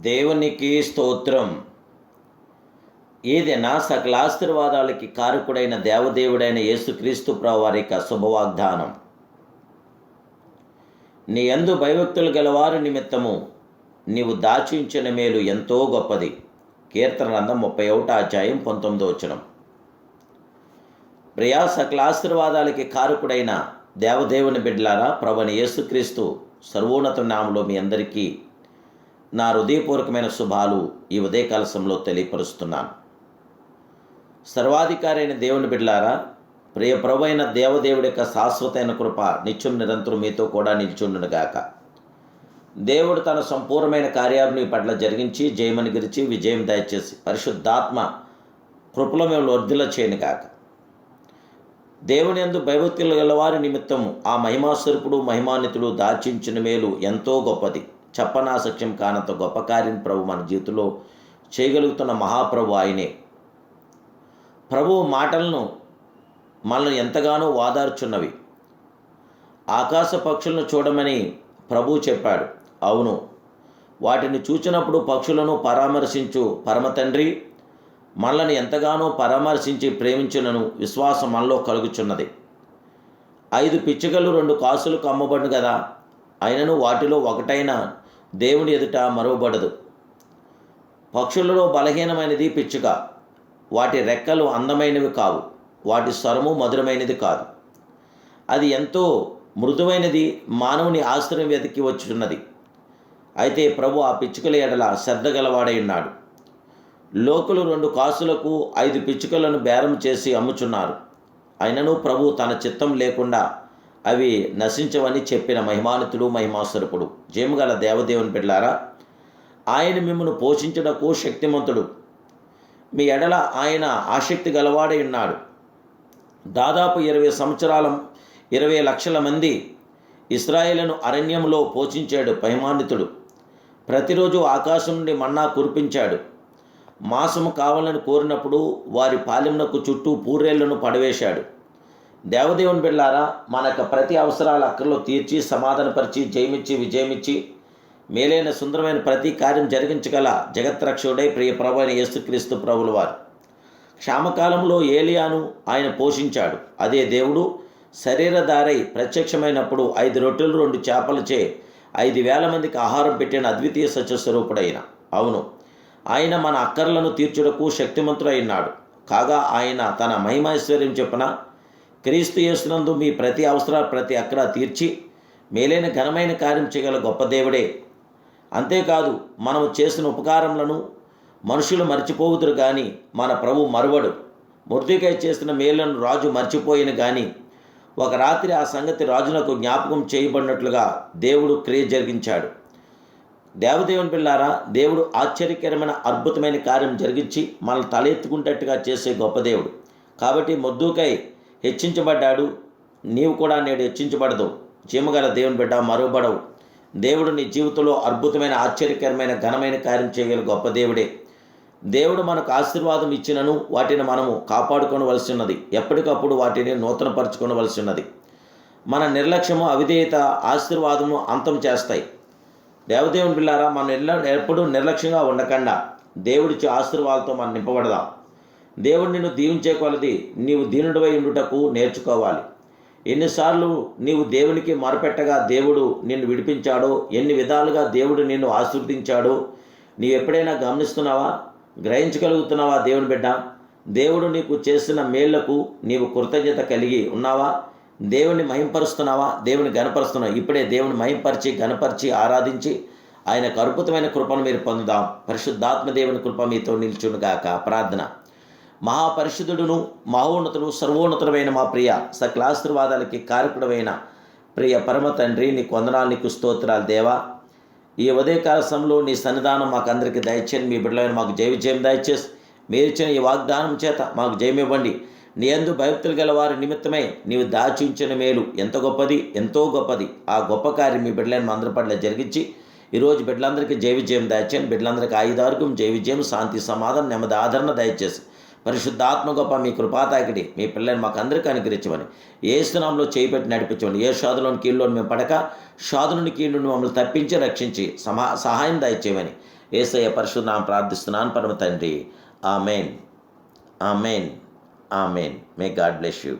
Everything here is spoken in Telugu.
దేవునికి స్తోత్రం. ఏదైనా సకల ఆశీర్వాదాలకి కారకుడైన దేవదేవుడైన యేసుక్రీస్తు ప్రభు వారి యొక్క శుభవాగ్దానం. నీ యందు భయభక్తులు గలవారి నిమిత్తము నీవు దాచించిన మేలు ఎంతో గొప్పది. కీర్తన గ్రంథం ముప్పై ఒకటి అధ్యాయం పంతొమ్మిదో వచనం. ప్రియా సకల ఆశీర్వాదాలకి కారకుడైన దేవదేవుని బిడ్లారా ప్రభుని యేసుక్రీస్తు సర్వోన్నత నామలో మీ అందరికీ నా హృదయపూర్వకమైన శుభాలు ఈ ఉదయకాలశంలో తెలియపరుస్తున్నాను. సర్వాధికారి అయిన దేవుని బిడ్లారా ప్రియ ప్రభు అయిన దేవదేవుడి యొక్క శాశ్వతమైన కృప నిత్యం నిరంతరం మీతో కూడా నిల్చుండునుగాక. దేవుడు తన సంపూర్ణమైన కార్యాలు పట్ల జరిగించి జయమని గెలిచి విజయం దయచేసి పరిశుద్ధాత్మ కృపలో మేము వర్ధిల్ల చేయను కాక దేవుని ఎందు భయభక్తులు గలవారి నిమిత్తము ఆ మహిమాస్వరూపుడు మహిమాన్వితుడు దాచించిన మేలు ఎంతో గొప్పది. చెప్పనాసక్ష్యం కానంత గొప్ప కార్యం ప్రభు మన జీవితంలో చేయగలుగుతున్న మహాప్రభు ఆయనే. ప్రభు మాటలను మనల్ని ఎంతగానో వాదార్చున్నవి. ఆకాశ పక్షులను చూడమని ప్రభు చెప్పాడు. అవును వాటిని చూచినప్పుడు పక్షులను పరామర్శించు పరమతండ్రి మనల్ని ఎంతగానో పరామర్శించి ప్రేమించులను విశ్వాసం మనలో కలుగుచున్నది. ఐదు పిచ్చుకలు రెండు కాసులు కమ్మబడు కదా అయినను వాటిలో ఒకటైన దేవుని ఎదుట మరువబడదు. పక్షులలో బలహీనమైనది పిచ్చుక. వాటి రెక్కలు అందమైనవి కావు. వాటి స్వరము మధురమైనది కాదు. అది ఎంతో మృదువైనది మానవుని ఆశ్రయం వెతికి వచ్చున్నది అయితే ప్రభు ఆ పిచ్చుకల ఎడల శ్రద్ధ గలవాడై ఉన్నాడు. లోకులు రెండు కాసులకు ఐదు పిచ్చుకలను బేరం చేసి అమ్ముచున్నారు. అయినను ప్రభు తన చిత్తం లేకుండా అవి నశించవని చెప్పిన మహిమానితుడు మహిమాస్వరూపుడు జయముగల దేవదేవుని బిడ్లారా ఆయన మిమ్మల్ని పోషించుటకు శక్తిమంతుడు. మీ ఎడల ఆయన ఆసక్తి గలవాడై ఉన్నాడు. దాదాపు ఇరవై సంవత్సరాల ఇరవై లక్షల మంది ఇస్రాయేలను అరణ్యంలో పోషించాడు మహిమానితుడు. ప్రతిరోజు ఆకాశం నుండి మన్నా కురిపించాడు. మాసము కావాలని కోరినప్పుడు వారి పాలెమునకు చుట్టూ పూర్రేళ్ళను పడవేశాడు. దేవదేవుని బిళ్ళారా మన యొక్క ప్రతి అవసరాల అక్కర్లో తీర్చి సమాధానపరిచి జయమిచ్చి విజయమిచ్చి మేలైన సుందరమైన ప్రతి కార్యం జరిగించగల జగత్రక్షుడై ప్రియ ప్రభు అయిన యేసుక్రీస్తు ప్రభుల వారు. క్షామకాలంలో ఏలియాను ఆయన పోషించాడు. అదే దేవుడు శరీరధారై ప్రత్యక్షమైనప్పుడు ఐదు రొట్టెలు రెండు చేపలచే ఐదు వేల మందికి ఆహారం పెట్టిన అద్వితీయ సత్యస్వరూపుడైన. అవును ఆయన మన అక్కర్లను తీర్చుటకు శక్తిమంతుడైనాడు కాగా ఆయన తన మహిమైశ్వర్యం చెప్పిన క్రీస్తు యేసునందు మీ ప్రతి అవసరాలు ప్రతి అక్కడ తీర్చి మేలైన ఘనమైన కార్యం చేయగల గొప్ప దేవుడే. అంతేకాదు మనము చేసిన ఉపకారములను మనుషులు మర్చిపోవుదురు కానీ మన ప్రభు మరువడు. మృతికై చేసిన మేలను రాజు మర్చిపోయిన కానీ ఒక రాత్రి ఆ సంగతి రాజునకు జ్ఞాపకం చేయబడినట్లుగా దేవుడు క్రియ జరిగించాడు. దేవదేవుని పిల్లారా దేవుడు ఆశ్చర్యకరమైన అద్భుతమైన కార్యం జరిగించి మనల్ని తలెత్తుకుంటట్టుగా చేసే గొప్ప దేవుడు. కాబట్టి మొద్దుకై హెచ్చించబడ్డాడు. నీవు కూడా నేడు హెచ్చించబడదు. చీమగల దేవుని బిడ్డ మరువబడవు. దేవుడు నీ జీవితంలో అద్భుతమైన ఆశ్చర్యకరమైన ఘనమైన కార్యం చేయగల గొప్ప దేవుడే. దేవుడు మనకు ఆశీర్వాదం ఇచ్చినను వాటిని మనము కాపాడుకోవలసి ఉన్నది ఎప్పటికప్పుడు వాటిని నూతనపరచుకోవలసి ఉన్నది మన నిర్లక్ష్యము అవిధేయత ఆశీర్వాదము అంతం చేస్తాయి. దేవదేవుని పిల్లారా మనం ఎల్ల ఎప్పుడూ నిర్లక్ష్యంగా ఉండకుండా. దేవుడిచ్చే ఆశీర్వాదంతో మనం నింపబడదాం. దేవుడు నిన్ను దీవించే కొలది నీవు దీనుడివై ఉండుటకు నేర్చుకోవాలి. ఎన్నిసార్లు నీవు దేవునికి మొరపెట్టగా దేవుడు నిన్ను విడిపించాడో ఎన్ని విధాలుగా దేవుడు నిన్ను ఆశీర్వదించాడో నీవు ఎప్పుడైనా గమనిస్తున్నావా? గ్రహించగలుగుతున్నావా దేవుని బిడ్డ? దేవుడు నీకు చేసిన మేళ్ళకు నీవు కృతజ్ఞత కలిగి ఉన్నావా? దేవుని మహింపరుస్తున్నావా? దేవుని గనపరుస్తున్నావా ఇప్పుడే దేవుని మహింపరిచి గనపరిచి ఆరాధించి ఆయనకు అద్భుతమైన కృపను మీరు పొందుదాం. పరిశుద్ధాత్మ దేవుని కృప మీతో నిల్చునుగాక. ప్రార్థన. మహాపరిశుద్ధుడును మహోన్నతుడు సర్వోన్నతుడమైన మా ప్రియ సకలాశీర్వాదాలకి కారకుడమైన ప్రియ పరమ తండ్రి నీ వందనాలు నీకు స్తోత్రాలు దేవా. ఈ ఉదయకాల సమయంలో నీ సన్నిధానం మాకు అందరికీ దయచేయండి. మీ బిడ్డలైన మాకు జయ విజయం దయచేసి మీరు ఇచ్చిన ఈ వాగ్దానం చేత మాకు జయమివ్వండి నీ ఎందు భక్తులు గల వారి నిమిత్తమై నీవు దాచించిన మేలు ఎంత గొప్పది ఎంతో గొప్పది. ఆ గొప్ప కార్యం మీ బిడ్డలైన మా అందరి పట్ల జరిగించి ఈరోజు బిడ్డలందరికీ జయ విజయం దయచేయండి. బిడ్డలందరికీ ఆయుధార్గం జయ విజయం శాంతి సమాధానం నెమ్మది ఆదరణ దయచేసి పరిశుద్ధాత్మ గొప్ప మీ కృపాతాకిడి మీ పిల్లని మాకు అందరికీ అనుగ్రహించమని. ఏ స్థ్రామంలో చేయి పెట్టి నడిపించమని. ఏ షాదులోని కీళ్ళలోని మేము పడక షాదులోని కీళ్ళు మమ్మల్ని తప్పించి రక్షించి సమా సహాయం దయచేయమని. ఏసయ్య పరిశుద్ధనామం ప్రార్థిస్తున్నాను పరమ తండ్రి. Amen. Amen. Amen. May God bless you.